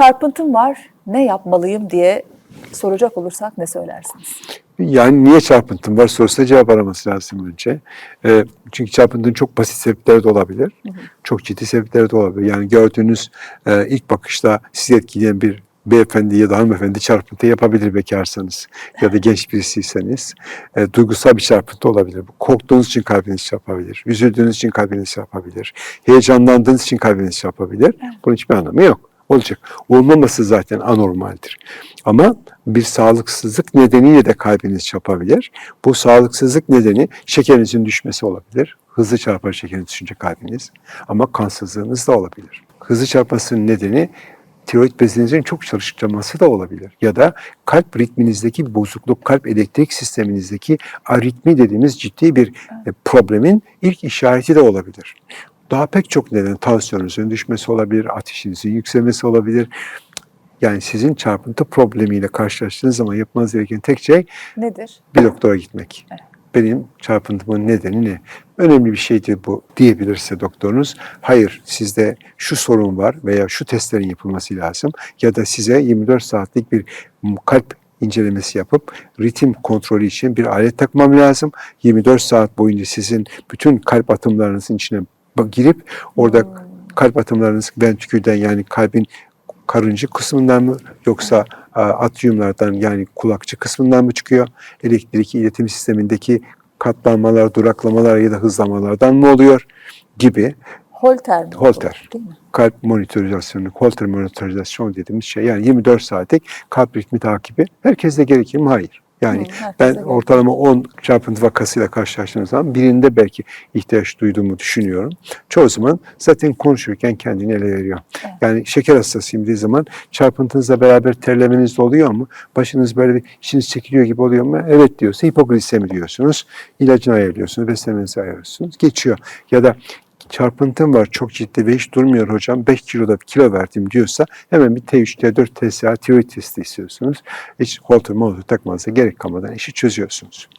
çarpıntım var, ne yapmalıyım diye soracak olursak ne söylersiniz? Yani niye çarpıntın var sorusuna cevap araması lazım önce. Ee, çünkü çarpıntının çok basit sebepleri de olabilir. Çok ciddi sebepleri de olabilir. Yani gördüğünüz e, ilk bakışta sizi etkileyen bir beyefendi ya da hanımefendi çarpıntı yapabilir bekarsanız ya da genç birisiyseniz. E, duygusal bir çarpıntı olabilir. Korktuğunuz için kalbiniz çarpabilir. Üzüldüğünüz için kalbiniz çarpabilir. Heyecanlandığınız için kalbiniz çarpabilir. Bunun hiçbir anlamı yok. Olacak. Olmaması zaten anormaldir. Ama bir sağlıksızlık nedeniyle de kalbiniz çarpabilir. Bu sağlıksızlık nedeni şekerinizin düşmesi olabilir. Hızlı çarpar şekeriniz düşünce kalbiniz. Ama kansızlığınız da olabilir. Hızlı çarpmasının nedeni tiroid bezinizin çok çalışması da olabilir. Ya da kalp ritminizdeki bozukluk, kalp elektrik sisteminizdeki aritmi dediğimiz ciddi bir e, problemin ilk işareti de olabilir. Daha pek çok neden tansiyonunuzun düşmesi olabilir, ateşinizin yükselmesi olabilir. Yani sizin çarpıntı problemiyle karşılaştığınız zaman yapmanız gereken tek şey Nedir? bir doktora gitmek. Evet. Benim çarpıntımın nedeni ne? Önemli bir şeydi bu diyebilirse doktorunuz. Hayır sizde şu sorun var veya şu testlerin yapılması lazım ya da size 24 saatlik bir kalp incelemesi yapıp ritim kontrolü için bir alet takmam lazım. 24 saat boyunca sizin bütün kalp atımlarınızın içine bak- girip orada kalp atımlarınız ventrikülden yani kalbin karıncı kısmından mı yoksa atriyumlardan yani kulakçı kısmından mı çıkıyor? Elektrik iletim sistemindeki katlanmalar, duraklamalar ya da hızlamalardan mı oluyor gibi Holter mi? Holter. Mi? kalp monitorizasyonu, Holter monitorizasyon dediğimiz şey yani 24 saatlik kalp ritmi takibi herkeste gerekir mi? Hayır. Yani Hı, ben gerekir. ortalama 10 çarpıntı vakasıyla karşılaştığım zaman birinde belki ihtiyaç duyduğumu düşünüyorum. Çoğu zaman zaten konuşurken kendini ele veriyor. Evet. Yani şeker hastasıyım dediği zaman çarpıntınızla beraber terlemeniz de oluyor mu? Başınız böyle bir içiniz çekiliyor gibi oluyor mu? Evet diyorsa hipoglisemi diyorsunuz. İlacını ayarlıyorsunuz, beslemenizi ayarlıyorsunuz. Geçiyor. Ya da çarpıntım var çok ciddi ve hiç durmuyor hocam 5 kiloda kilo verdim diyorsa hemen bir T3, T4, TSA, tiroid testi istiyorsunuz. Hiç holter molter takmanıza gerek kalmadan işi çözüyorsunuz.